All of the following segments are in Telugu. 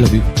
ఐ లవ్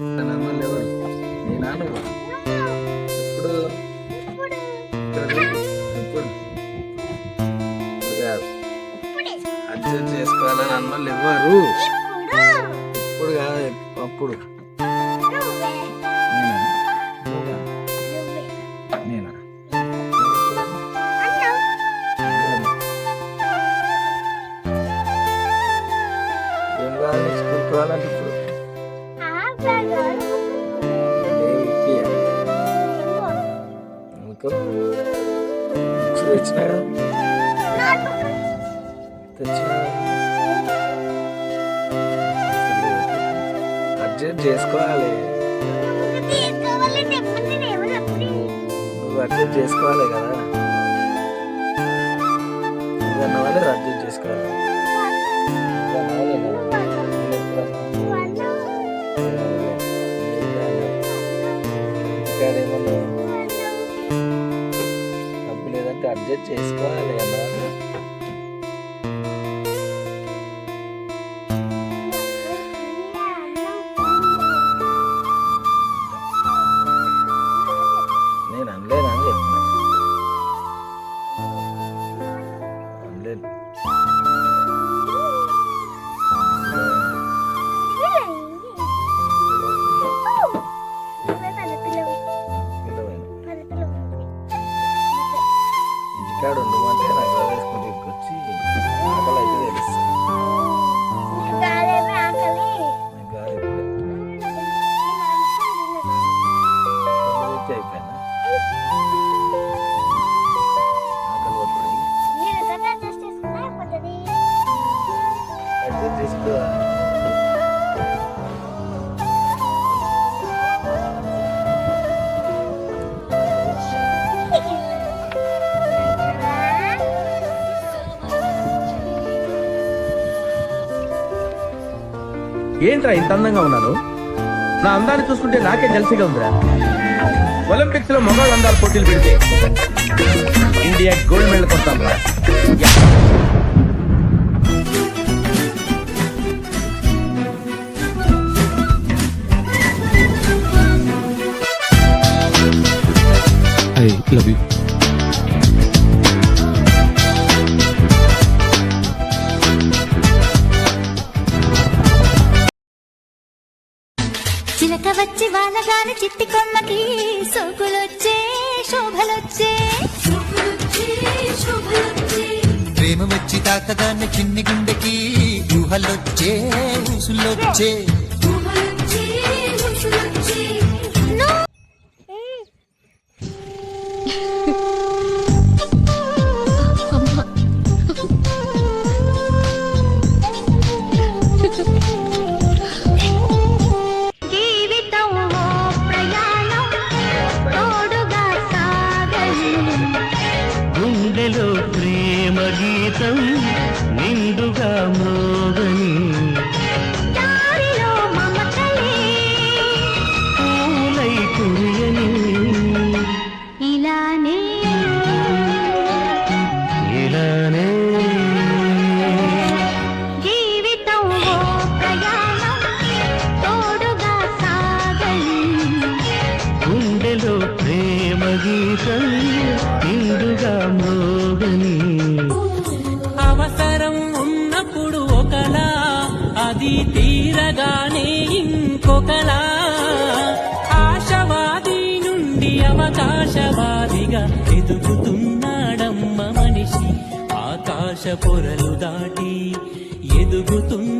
యూ ఎవరు నీ నాన్న కాదు అడ్జస్ట్ చేసుకోవాలని అన్నోళ్ళు ఇవ్వరు ఇప్పుడు కాదు అప్పుడు స్కూల్కి రావాలంటే తెచ్చినా తెచ్చినా చేసుకోవాలి నువ్వు అడ్జస్ట్ చేసుకోవాలి. కదా నువ్వు అడ్జస్ట్ చేసుకోవాలి కదా. ఏంట్రా ఇంత అందంగా ఉన్నాను? నా అందాన్ని చూసుకుంటే నాకే జలసిగా ఉందిరా. ఒలింపిక్స్లో మగవాళ్ళ అందాలు పోటీలు పెడితే ఇండియా గోల్డ్ మెడల్ కొడతాం రా ఐ లవ్ యూ వచ్చి వానగాని చిట్టి కొమ్మకి సోకులొచ్చే శోభలొచ్చే. ప్రేమ వచ్చి తాకదాన్ని చిన్ని గుండెకి ఊహలొచ్చే ఊసులొచ్చే. కళ ఆశవాది నుండి అవకాశవాదిగా ఎదుగుతున్నాడమ్మ మనిషి. ఆకాశ పొరలు దాటి ఎదుగుతున్న